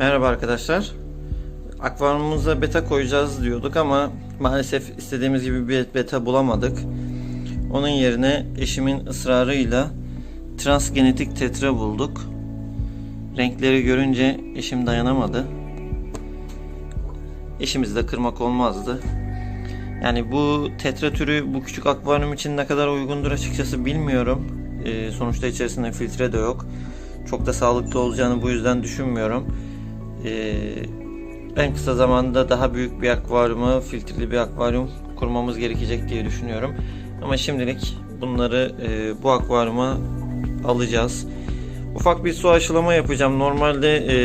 Merhaba arkadaşlar. Akvaryumumuza beta koyacağız diyorduk ama maalesef istediğimiz gibi bir beta bulamadık. Onun yerine eşimin ısrarıyla transgenetik tetra bulduk. Renkleri görünce eşim dayanamadı. Eşimizi de kırmak olmazdı. Yani bu tetra türü bu küçük akvaryum için ne kadar uygundur açıkçası bilmiyorum. Ee, sonuçta içerisinde filtre de yok. Çok da sağlıklı olacağını bu yüzden düşünmüyorum. Ee, en kısa zamanda daha büyük bir akvaryumu, filtreli bir akvaryum kurmamız gerekecek diye düşünüyorum. Ama şimdilik bunları e, bu akvaryuma alacağız. Ufak bir su aşılama yapacağım. Normalde e,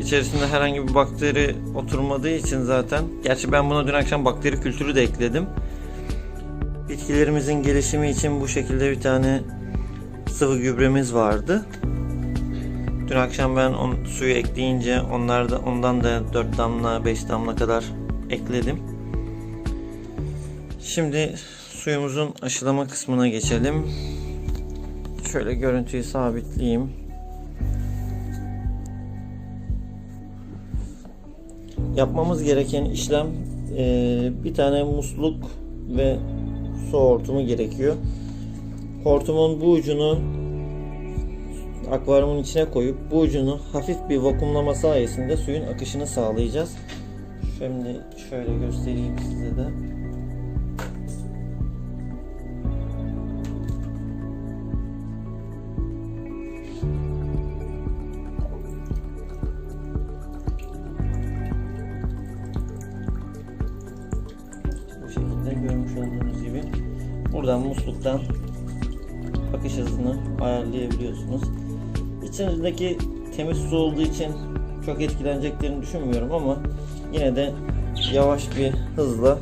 içerisinde herhangi bir bakteri oturmadığı için zaten. Gerçi ben buna dün akşam bakteri kültürü de ekledim. Bitkilerimizin gelişimi için bu şekilde bir tane sıvı gübremiz vardı. Dün akşam ben on, suyu ekleyince onlar da, ondan da 4 damla 5 damla kadar ekledim. Şimdi suyumuzun aşılama kısmına geçelim. Şöyle görüntüyü sabitleyeyim. Yapmamız gereken işlem eee, bir tane musluk ve su hortumu gerekiyor. Hortumun bu ucunu akvaryumun içine koyup bu ucunu hafif bir vakumlama sayesinde suyun akışını sağlayacağız. Şimdi şöyle göstereyim size de. Bu şekilde görmüş olduğunuz gibi buradan musluktan akış hızını ayarlayabiliyorsunuz. İçindeki temiz su olduğu için çok etkileneceklerini düşünmüyorum ama yine de yavaş bir hızla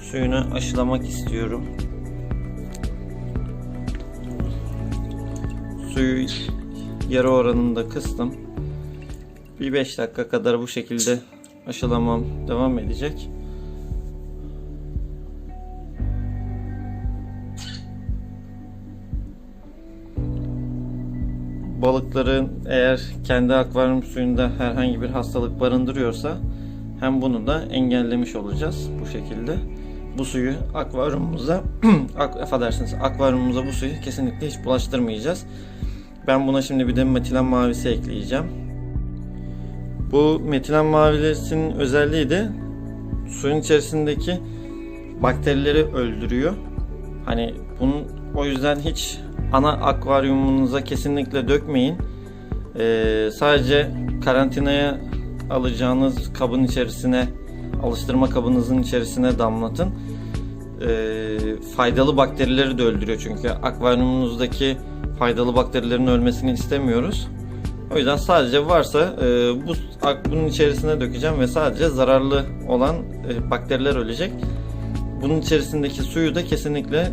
suyunu aşılamak istiyorum. Suyu yarı oranında kıstım. Bir 5 dakika kadar bu şekilde aşılamam devam edecek. Balıkların eğer kendi akvaryum suyunda herhangi bir hastalık barındırıyorsa hem bunu da engellemiş olacağız bu şekilde. Bu suyu akvaryumumuza ak, affedersiniz akvaryumumuza bu suyu kesinlikle hiç bulaştırmayacağız. Ben buna şimdi bir de metilen mavisi ekleyeceğim. Bu metilen mavilisinin özelliği de suyun içerisindeki bakterileri öldürüyor. Hani bunun o yüzden hiç ana akvaryumunuza kesinlikle dökmeyin. Ee, sadece karantinaya alacağınız kabın içerisine alıştırma kabınızın içerisine damlatın. Ee, faydalı bakterileri de öldürüyor çünkü akvaryumunuzdaki faydalı bakterilerin ölmesini istemiyoruz. O yüzden sadece varsa e, bu bunun içerisine dökeceğim ve sadece zararlı olan e, bakteriler ölecek. Bunun içerisindeki suyu da kesinlikle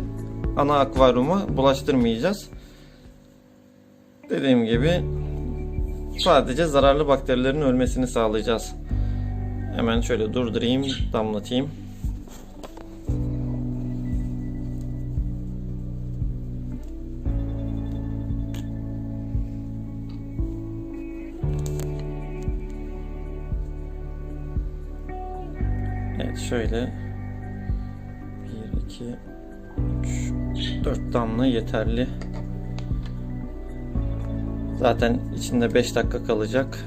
ana akvaryuma bulaştırmayacağız. Dediğim gibi sadece zararlı bakterilerin ölmesini sağlayacağız. Hemen şöyle durdurayım, damlatayım. Evet şöyle 1 2 3 4 damla yeterli. Zaten içinde 5 dakika kalacak.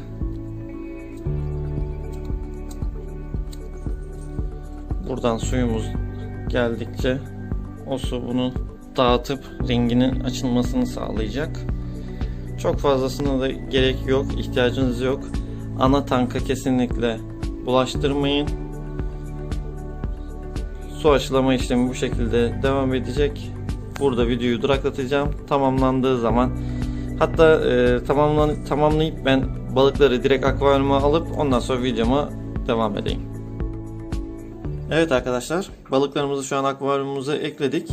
Buradan suyumuz geldikçe o su bunu dağıtıp renginin açılmasını sağlayacak. Çok fazlasına da gerek yok, ihtiyacınız yok. Ana tanka kesinlikle bulaştırmayın. Su aşılama işlemi bu şekilde devam edecek. Burada videoyu duraklatacağım. Tamamlandığı zaman hatta e, tamamlan tamamlayıp ben balıkları direkt akvaryuma alıp ondan sonra videoma devam edeyim. Evet arkadaşlar balıklarımızı şu an akvaryumumuza ekledik.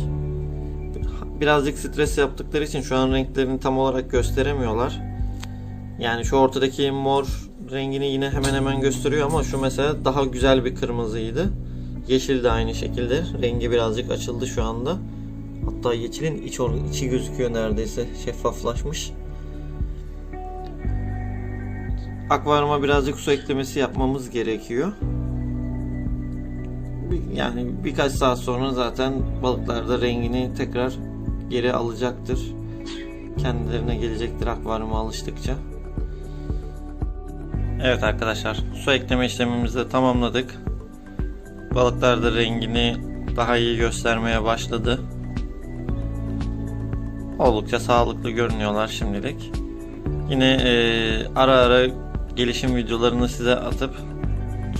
Birazcık stres yaptıkları için şu an renklerini tam olarak gösteremiyorlar. Yani şu ortadaki mor rengini yine hemen hemen gösteriyor ama şu mesela daha güzel bir kırmızıydı. Yeşil de aynı şekilde. Rengi birazcık açıldı şu anda. Hatta yeşilin iç içi gözüküyor neredeyse. Şeffaflaşmış. akvaryuma birazcık su eklemesi yapmamız gerekiyor. Yani birkaç saat sonra zaten balıklar da rengini tekrar geri alacaktır. Kendilerine gelecektir akvaryuma alıştıkça. Evet arkadaşlar su ekleme işlemimizi de tamamladık. Balıklar da rengini daha iyi göstermeye başladı. Oldukça sağlıklı görünüyorlar şimdilik. Yine eee, ara ara gelişim videolarını size atıp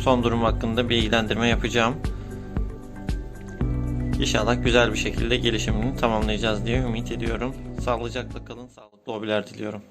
son durum hakkında bilgilendirme yapacağım. İnşallah güzel bir şekilde gelişimini tamamlayacağız diye ümit ediyorum. Sağlıcakla kalın, sağlıklı hobiler diliyorum.